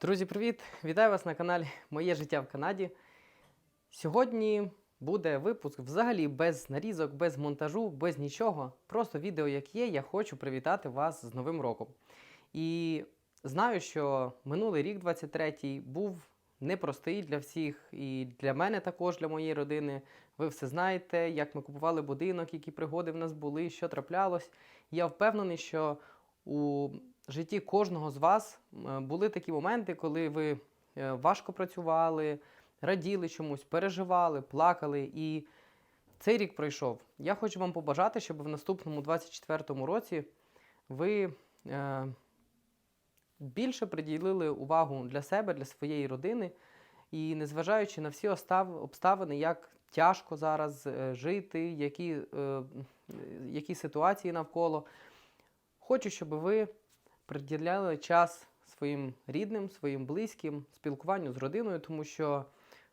Друзі, привіт! Вітаю вас на каналі Моє життя в Канаді. Сьогодні буде випуск взагалі без нарізок, без монтажу, без нічого. Просто відео як є, я хочу привітати вас з Новим роком. І знаю, що минулий рік, 23-й, був непростий для всіх, і для мене також, для моєї родини. Ви все знаєте, як ми купували будинок, які пригоди в нас були, що траплялось. Я впевнений, що у житті кожного з вас е, були такі моменти, коли ви е, важко працювали, раділи чомусь, переживали, плакали. І цей рік пройшов. Я хочу вам побажати, щоб в наступному 24-му році ви е, більше приділили увагу для себе, для своєї родини. І незважаючи на всі обставини, як тяжко зараз е, жити, які, е, які ситуації навколо, хочу, щоб ви приділяли час своїм рідним, своїм близьким, спілкуванню з родиною, тому що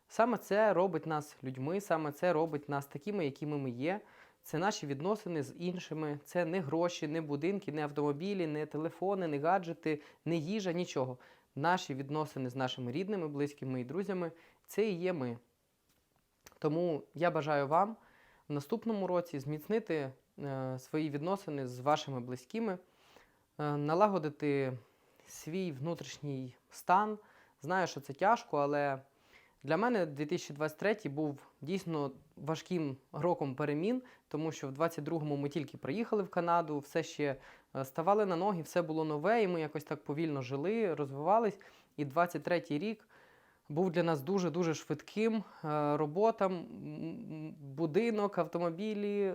саме це робить нас людьми, саме це робить нас такими, якими ми є. Це наші відносини з іншими, це не гроші, не будинки, не автомобілі, не телефони, не гаджети, не їжа, нічого. Наші відносини з нашими рідними, близькими і друзями це і є ми. Тому я бажаю вам в наступному році зміцнити е, свої відносини з вашими близькими, налагодити свій внутрішній стан. Знаю, що це тяжко, але для мене 2023 був дійсно важким роком перемін, тому що в 22-му ми тільки приїхали в Канаду, все ще е, ставали на ноги, все було нове, і ми якось так повільно жили, розвивались. І 23-й рік був для нас дуже-дуже швидким. Е, Робота, м, м, будинок, автомобілі,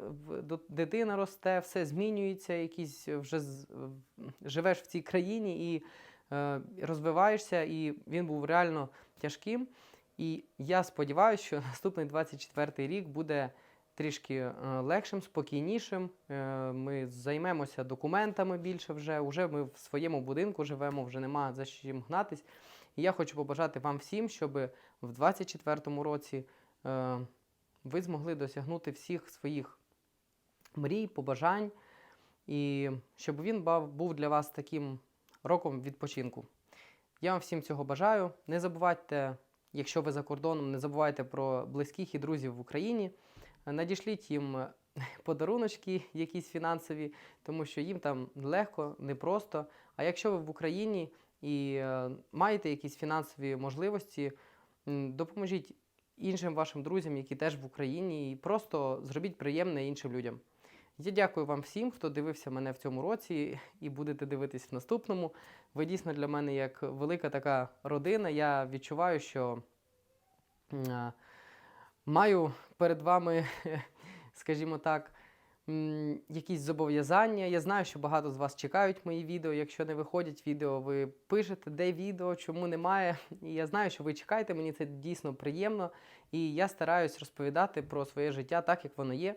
дитина росте, все змінюється, якісь вже живеш в цій країні і е, розвиваєшся, і він був реально тяжким. І я сподіваюся, що наступний 24-й рік буде трішки е, легшим, спокійнішим. Е, Ми займемося документами більше вже. Уже ми в своєму будинку живемо, вже нема за чим гнатись. І я хочу побажати вам всім, щоб в 24-му році е, ви змогли досягнути всіх своїх мрій, побажань, і щоб він був для вас таким роком відпочинку. Я вам всім цього бажаю. Не забувайте, якщо ви за кордоном, не забувайте про близьких і друзів в Україні. Надішліть їм е, подаруночки, якісь фінансові, тому що їм там легко, непросто. А якщо ви в Україні і е, маєте якісь фінансові можливості, допоможіть іншим вашим друзям, які теж в Україні, і просто зробіть приємне іншим людям. Я дякую вам всім, хто дивився мене в цьому році і будете дивитись в наступному. Ви дійсно для мене як велика така родина. Я відчуваю, що маю перед вами, скажімо так, якісь зобов'язання. Я знаю, що багато з вас чекають мої відео. Якщо не виходять відео, ви пишете, де відео, чому немає. І я знаю, що ви чекаєте, мені це дійсно приємно. І я стараюсь розповідати про своє життя так, як воно є.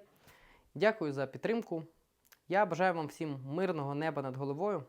Дякую за підтримку. Я бажаю вам всім мирного неба над головою.